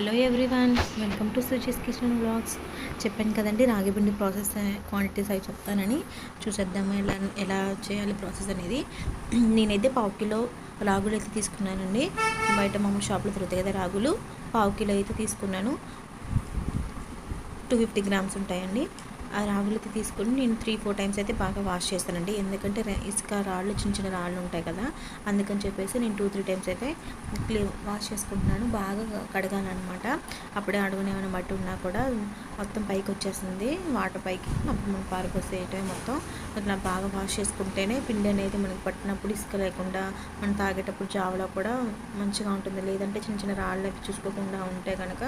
Hello everyone welcome to Suchi's kitchen blogs చెప్పాను కదండి రాగి పిండి ప్రాసెస్ క్వాంటిటీస్ అవి చెప్తానని. చూసేద్దాము ఎలా ఎలా చేయాలి ప్రాసెస్ అనేది. నేనైతే పావు కిలో రాగులు అయితే తీసుకున్నానండి. బయట మామూలు షాప్లో దొరుకుతాయి కదా రాగులు. పావు కిలో అయితే తీసుకున్నాను. టూ ఫిఫ్టీ గ్రామ్స్ ఉంటాయండి. ఆ రాగులతో తీసుకొని నేను త్రీ ఫోర్ టైమ్స్ అయితే బాగా వాష్ చేస్తానండి. ఎందుకంటే ఇసుక రాళ్ళు చిన్న చిన్న రాళ్ళు ఉంటాయి కదా అందుకని చెప్పేసి నేను టూ త్రీ టైమ్స్ అయితే క్లీ వాష్ చేసుకుంటున్నాను. బాగా కడగాలన్నమాట. అప్పుడే అడుగునే ఏమైనా మట్టి ఉన్నా కూడా మొత్తం పైకి వచ్చేస్తుంది. వాటర్ పైకి అప్పుడు మనం పారిపోసేయటమే మొత్తం. అట్లా బాగా వాష్ చేసుకుంటేనే పిండి అనేది మనకి పట్టినప్పుడు ఇసుక లేకుండా మనం తాగేటప్పుడు జావలో కూడా మంచిగా ఉంటుంది. లేదంటే చిన్న చిన్న రాళ్ళు అవి చూసుకోకుండా ఉంటే కనుక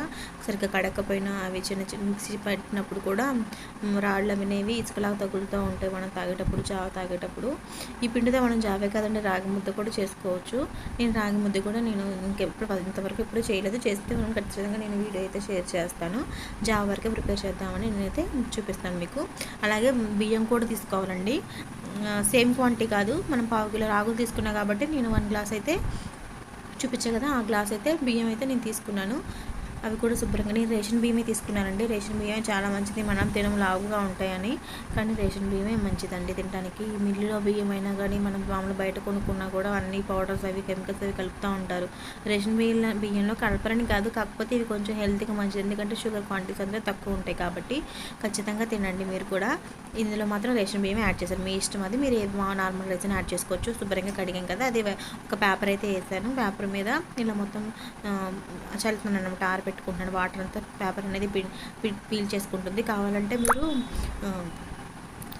సరిగ్గా కడకపోయినా అవి చిన్న చిన్న మిక్సీ పట్టినప్పుడు కూడా రాళ్ళు అనేవి ఇసుకలాగా తగులుతూ ఉంటాయి మనం తాగేటప్పుడు జావ తాగేటప్పుడు. ఈ పిండితో మనం జావే కాదండి రాగి ముద్ద కూడా చేసుకోవచ్చు. నేను రాగి ముద్ద కూడా నేను ఇంకెప్పుడు ఇంతవరకు ఎప్పుడు చేయలేదు. చేస్తే మనం ఖచ్చితంగా నేను వీడియో అయితే షేర్ చేస్తాను. జావ వరకే ప్రిపేర్ చేద్దామని నేనైతే చూపిస్తాను మీకు. అలాగే బియ్యం కూడా తీసుకోవాలండి. సేమ్ క్వాంటిటీ కాదు. మనం పావు కిలో రాగులు తీసుకున్నా కాబట్టి నేను వన్ గ్లాస్ అయితే చూపించా కదా ఆ గ్లాస్ అయితే బియ్యం అయితే నేను తీసుకున్నాను. అవి కూడా శుభ్రంగా నేను రేషన్ బియ్యమే తీసుకున్నానండి. రేషన్ బియ్యం చాలా మంచిది. మనం తినం లావుగా ఉంటాయని. కానీ రేషన్ బియ్యమే మంచిదండి తినడానికి ఈ మిల్లులో బియ్యం అయినా కానీ మనం మామూలు బయట కొనుక్కున్నా కూడా అన్ని పౌడర్స్ అవి కెమికల్స్ అవి కలుపుతూ ఉంటారు. రేషన్ బియ్యం బియ్యంలో కలపరని కాదు. కాకపోతే ఇవి కొంచెం హెల్త్గా మంచిది. ఎందుకంటే షుగర్ క్వాంటిటీస్ అందులో తక్కువ ఉంటాయి కాబట్టి ఖచ్చితంగా తినండి మీరు కూడా. ఇందులో మాత్రం రేషన్ బియ్యం యాడ్ చేశారు. మీ ఇష్టం అది మీరు నార్మల్ రైస్ని యాడ్ చేసుకోవచ్చు. శుభ్రంగా కడిగాం కదా. అది ఒక పేపర్ అయితే వేసాను. పేపర్ మీద ఇలా మొత్తం చల్లుతున్నాను అనమాట ఆరబెట్టుకుంటున్నాను వాటర్ అంతా పేపర్ అనేది పీ పీల్ చేసుకుంటుంది. కావాలంటే మీరు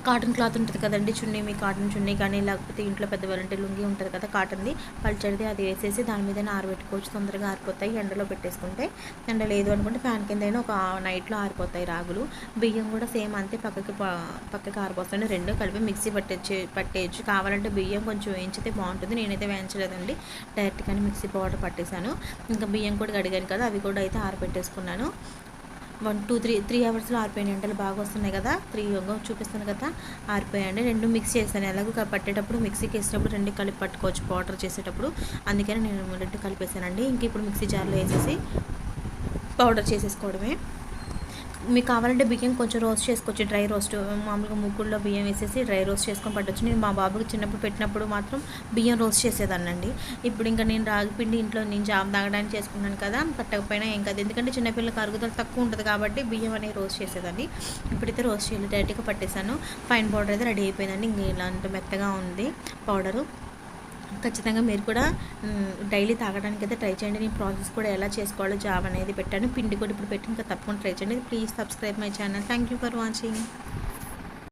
కాటన్ క్లాత్ ఉంటుంది కదండి చున్నీ మీ కాటన్ చున్నీ కానీ లేకపోతే ఇంట్లో పెద్దవాళ్ళంటే లుంగి ఉంటుంది కదా కాటన్ది పల్చడిది అది వేసేసి దాని మీద ఆరబెట్టుకోవచ్చు తొందరగా ఆరిపోతాయి ఎండలో పెట్టేసుకుంటే. ఎండ లేదు అనుకుంటే ఫ్యాన్ కింద అయినా ఒక నైట్లో ఆరిపోతాయి రాగులు. బియ్యం కూడా సేమ్ అంతే పక్కకి పక్కకి ఆరిపోతాయి రెండు కలిపి మిక్సీ పట్టేచ్చి పట్టేయచ్చు. కావాలంటే బియ్యం కొంచెం వేయించితే బాగుంటుంది. నేనైతే వేయించలేదండి. డైరెక్ట్గానే మిక్సీ పౌడర్ పట్టేశాను. ఇంకా బియ్యం కూడా కడిగాను కదా అవి కూడా అయితే ఆరబెట్టేసుకున్నాను. వన్ టూ త్రీ త్రీ అవర్స్లో ఆరిపోయిన ఎండలు బాగా వస్తున్నాయి కదా? త్రీ చూపిస్తాను కదా? ఆరిపోయాయండి. రెండు మిక్స్ చేస్తాను ఎలాగో పట్టేటప్పుడు మిక్సీకి వేసేటప్పుడు రెండు కలిపి పట్టుకోవచ్చు పౌడర్ చేసేటప్పుడు. అందుకని నేను రెండు కలిపేసానండి. ఇంక ఇప్పుడు మిక్సీ జార్లో వేసేసి పౌడర్ చేసేసుకోవడమే. మీకు కావాలంటే బియ్యం కొంచెం రోస్ట్ చేసుకోవచ్చు. డ్రై రోస్ట్ మామూలుగా ముగ్గుల్లో బియ్యం వేసేసి డ్రై రోస్ట్ చేసుకొని పట్టొచ్చు. నేను మా బాబుకి చిన్నప్పుడు పెట్టినప్పుడు మాత్రం బియ్యం రోస్ట్ చేసేదాన్నండి. ఇప్పుడు ఇంకా నేను రాగిపిండి ఇంట్లో నేను జామ్ తాగడానికి చేసుకున్నాను కదా పట్టకపోయినా ఏం కాదు. ఎందుకంటే చిన్నపిల్లలకు అరుగుదల తక్కువ ఉంటుంది కాబట్టి బియ్యం అనేది రోస్ట్ చేసేదాన్ని. ఇప్పుడైతే రోస్ట్ చేయాలి డైరెక్ట్గా పట్టేశాను. ఫైన్ పౌడర్ అయితే రెడీ అయిపోయిందండి. ఇంక ఇలాంటి మెత్తగా ఉంది పౌడరు ఖచ్చితంగా మీరు కూడా డైలీ తాగడానికి అయితే ట్రై చేయండి. నేను ప్రాసెస్ కూడా ఎలా చేసుకోవాలో జాబ్ అనేది పెట్టాను. పిండి కూడా ఇప్పుడు పెట్టి ఇంకా తప్పకుండా ట్రై చేయండి. Please subscribe my channel. Thank you for watching.